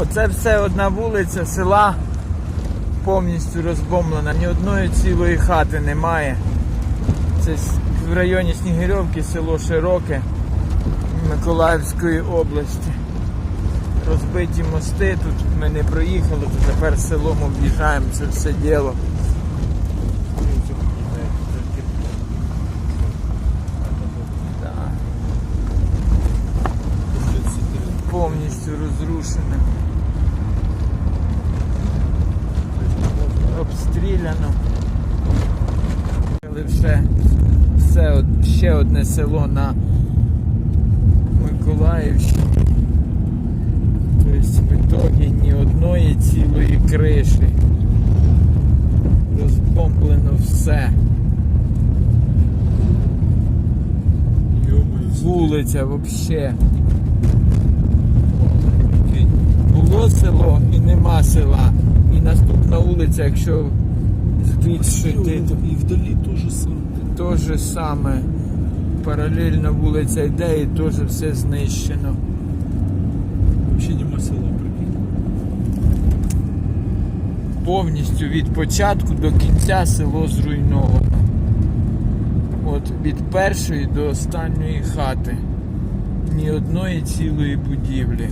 Оце все одна вулиця села повністю розбомблена, ні одної цілої хати немає. Це в районі Снігирьовки, село Широке Миколаївської області. Розбиті мости, тут ми не проїхали, то тепер селом об'їжджаємо це все діло. Повністю розрушене. Обстріляно. Але ще, все, ще одне село на Миколаївщині. Тобто в ітогі ні одної цілої криші. Розбомблено все. Вулиця взагалі. Було село і нема села. І наступна вулиця, якщо звідси йти, то И вдали то же самое. то же саме. Паралельно вулиця йде і теж все знищено. Вообще нема села, прикинь. Повністю від початку до кінця село зруйновано. От від першої до останньої хати. Ні одної цілої будівлі.